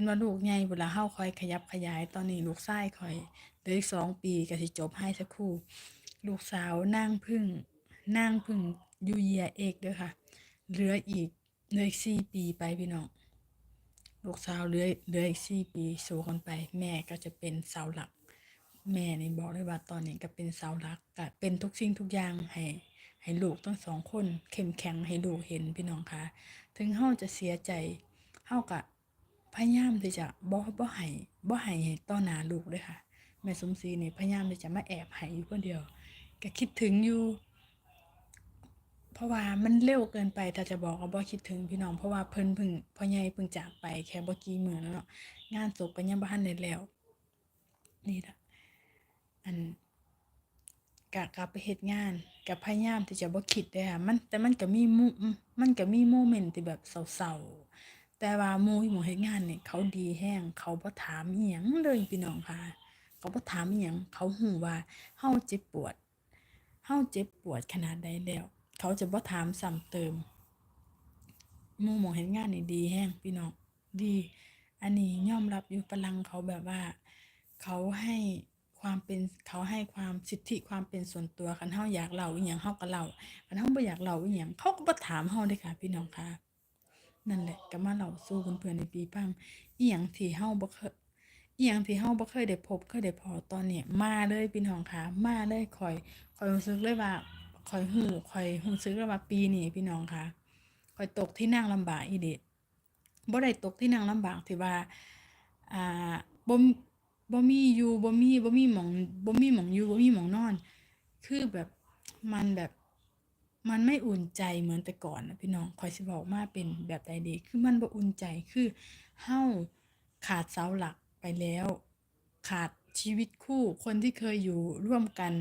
นว่าลูกใหญ่เวลาเฮาคอยขยับขยายตอนนี้ลูกชายคอยเหลืออีกสองปีก็สิจบให้สักครู่ ลูกสาวนางพึ่งนางพึ่งยูเยียเอกเด้อค่ะ เหลืออีกเหลืออีกสี่ปีไปพี่น้องลูกสาวเหลือเหลืออีกสี่ปีสู่กันไป แม่ก็จะเป็นเสาหลัก แม่นี่บอกเลยว่าตอนนี้ก็เป็นเสาหลักก็เป็นทุกสิ่งทุกอย่างให้ให้ลูกทั้งสองคนเข้มแข็งให้ลูกเห็นพี่น้องคะถึงเฮาจะเสียใจเฮาก็ พยายามที่จะบ่บ่ให้บ่ให้ให้ต่อหน้าลูกเลยค่ะ แม่สมศรีนี่พยายามที่จะมาแอบให้อยู่คนเดียวก็คิดถึงอยู่ เพราะว่ามันเร็วเกินไปถ้าจะบอกว่าบ่คิดถึงพี่น้องเพราะว่าเพิ่นเพิ่งพ่อใหญ่เพิ่งจากไปแค่บ่กี่มื้อแล้วเนาะงานศพก็ยังบ่ทันได้แล้ว นี่ล่ะอันกะกลับไปเฮ็ดงานกะพยายามที่จะบ่คิดเด้ค่ะมันแต่มันก็มีมุมันก็มีโมเมนต์ที่แบบเศร้าๆ แต่ว่ามู่ที่หมู่เฮ็ดงานเนี่ยเขาดีแรงเขาบ่ถามอิหยังเลยพี่น้องค่ะ เขาบ่ถามอิหยังเขาฮู้ว่าเฮาเจ็บปวดเฮาเจ็บปวดขนาดใดแล้ว เขาจะบ่ถามซ้ำเติมมูหมองเฮ็ดงานนี่ดีแรงพี่น้องดี อันนี้ยอมรับอยู่พลังเขาแบบว่า เขาให้ความเป็นเขาให้ความสิทธิความเป็นส่วนตัวคันเฮาอยากเล่าอีหยังเฮาก็เล่าคันเฮาบ่อยากเล่าอีหยังเขาก็บ่ถามเฮาเด้ค่ะ พี่น้องค่ะ นั่นแหละก็มาเล่าสู่เพื่อนๆในปีปังอีหยังที่เฮาบ่เคยอีหยังที่เฮาบ่เคยได้พบเคยได้พอตอนเนี้ยมาเลยพี่น้องค่ะมาเลยคอยคอยรู้สึกเลยว่าคอยฮู้คอยรู้สึกเลยว่าปีนี้พี่น้องค่ะคอยตกที่นั่งลำบากอีเดะบ่ได้ตกที่นั่งลำบากที่ว่าอ่าบ่บ่มีอยู่บ่มีบ่มีหมองบ่มีหมองอยู่บ่มีหมองนอน คือแบบมันแบบ มันไม่อุ่นใจเหมือนแต่ก่อนนะพี่น้องคอยสิบอกมาเป็นแบบใดดี คือมันบ่อุ่นใจคือเฮาขาดเสาหลักไปแล้ว ขาดชีวิตคู่คนที่เคยอยู่ร่วมกัน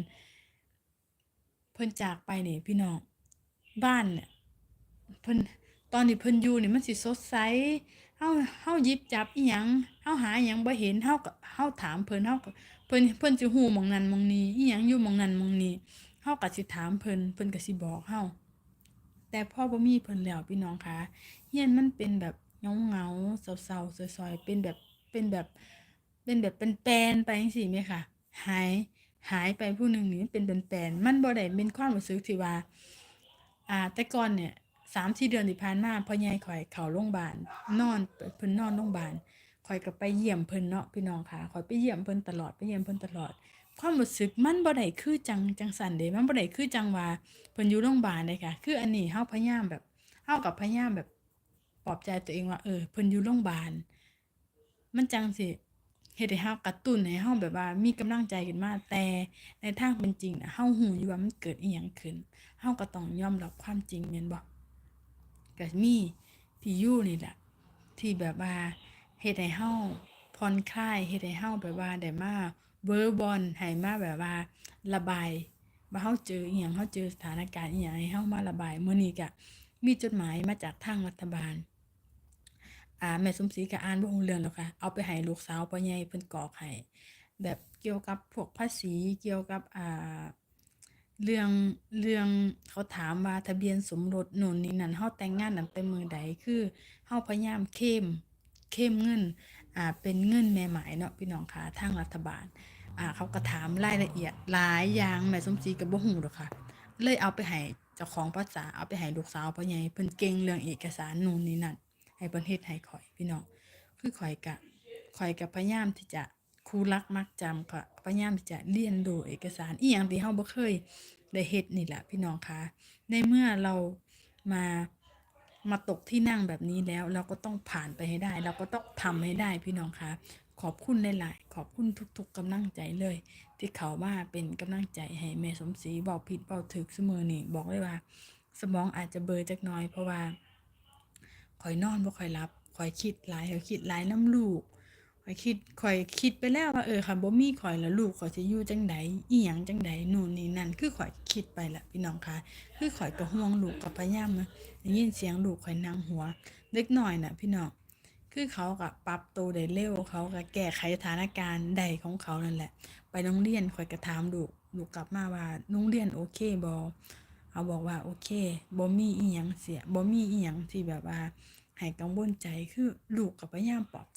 เพิ่นจากไปนี่พี่น้องบ้านเนี่ยเพิ่นตอนที่เพิ่นอยู่นี่มันสิสดใสเฮาเฮาหยิบจับอีหยังเฮาหาอีหยังบ่เห็นเฮาก็เฮาถามเพิ่นเฮาก็เพิ่นเพิ่นสิฮู้หม่องนั้นหม่องนี้อีหยังอยู่หม่องนั้นหม่องนี้ ฮาก็สิถามเพิ่นเพิ่นก็สิบอกเฮาแต่พ่อบ่มีเพิ่นแล้วพี่น้องคะเฮียนมันเป็นแบบเหงาๆเศร้าๆซอยๆเป็นแบบเป็นแบบเป็นแบบเป็นแปลนไปจังซี่แหมค่ะหายหายไปผู้หนึ่งนี่เป็นเป็นแปลนมันบ่ได้เป็นความรู้สึกที่ว่า อ่า แต่ก่อนเนี่ยสามสี่เดือนที่ผ่านมาพ่อใหญ่ข่อยเข้าโรงบาลนอนเพิ่นนอนโรงบาล ข่อยก็ไปเยี่ยมเพิ่นเนาะพี่น้องค่ะข่อยไปเยี่ยมเพิ่นตลอดไปเยี่ยมเพิ่นตลอด ความรู้สึกมันบ่ได้คือจังจังซั่นเด้มันบ่ได้คือจังว่าเพิ่นอยู่โรงบาลเด้ค่ะ คืออันนี้เฮาพยายามแบบเฮากับพยายามแบบปลอบใจตัวเองว่าเออเพิ่นอยู่โรงบาลมันจังสิเฮ็ดให้เฮากระตุ้นให้เฮาแบบว่ามีกำลังใจขึ้นมาแต่ในทางเป็นจริงน่ะเฮาฮู้อยู่ว่ามันเกิดอีหยังขึ้นเฮาก็ต้องยอมรับความจริงแม่นบ่ก็มีพี่อยู่นี่แหละที่แบบว่า เฮ็ดให้เฮาผ่อนคลายเฮ็ดให้เฮาแบบว่าได้มาเว้อบอนให้มาแบบว่า ระบายว่าเฮาเจออีหยังเฮาเจอสถานการณ์อีหยังให้เฮามาระบายมื้อนี้ก็มีจดหมายมาจากทางรัฐบาลอ่าแม่สมศรีก็อ่านบ่รู้เรื่องหรอกค่ะ เอาไปให้ลูกสาวพ่อใหญ่เพิ่นกรอกให้แบบเกี่ยวกับพวกภาษีเกี่ยวกับอ่าเรื่องเรื่องเขาถามว่าทะเบียนสมรสนู่นนี่นั่นเฮาแต่งงานตั้งแต่มือใดคือเฮาพยายามเคลม เคลมเงินอ่าเป็นเงินแม่หมายเนาะพี่น้องคะทางรัฐบาลอ่าเขาก็ถามรายละเอียดหลายอย่างแม่สมศรีก็บ่ฮู้ดอกค่ะเลยเอาไปให้เจ้าของภาษาเอาไปให้ลูกสาวพ่อใหญ่เพิ่นเก่งเรื่องเอกสารนู่นนี่นั่นให้เพิ่นเฮ็ดให้ข่อยพี่น้องคือข่อยกะข่อยกะพยายามที่จะครูรักมักจำก็พยายามที่จะเรียนรู้เอกสารอีหยังที่เฮาบ่เคยได้เฮ็ดนี่แหละพี่น้องคะในเมื่อเรามา มาตกที่นั่งแบบนี้แล้ว เราก็ต้องผ่านไปให้ได้ เราก็ต้องทำให้ได้พี่น้องคะขอบคุณหลายๆขอบคุณทุก ๆกำลังใจเลย ที่เขาว่าเป็นกำลังใจให้แม่สมศรีบอกผิดบอกถึกเสมอนี่บอกเลยว่า สมองอาจจะเบลอจักน้อยเพราะว่าคอยนอนบ่คอยรับคอยคิดหลายคอยคิดหลายน้ำลูก ข่อยคิดข่อยคิดไปแล้วว่าเออค่ะบ่มีข่อยแล้วลูกข่อยสิอยู่จังใดอีหยังจังใดนู่นนี่นั่นคือข่อยคิดไปละพี่น้องค่ะ คือข่อยก็ห่วงลูกก็พยายามนะได้ยินเสียงลูกข่อยนั่งหัว เล็กหน้อยน่ะ พี่น้องคือเขาก็ปรับตัวได้เร็วเขาก็แก้ไขสถานการณ์ใดของเขานั่นแหละ ไปโรงเรียนข่อยก็ถามลูกลูกกลับมาว่าโรงเรียนโอเคบ่เขาบอกว่าโอเคบ่มีอีหยังเสียบ่มีอีหยังที่แบบว่าให้กังวลใจคือลูกก็พยายามปลอบ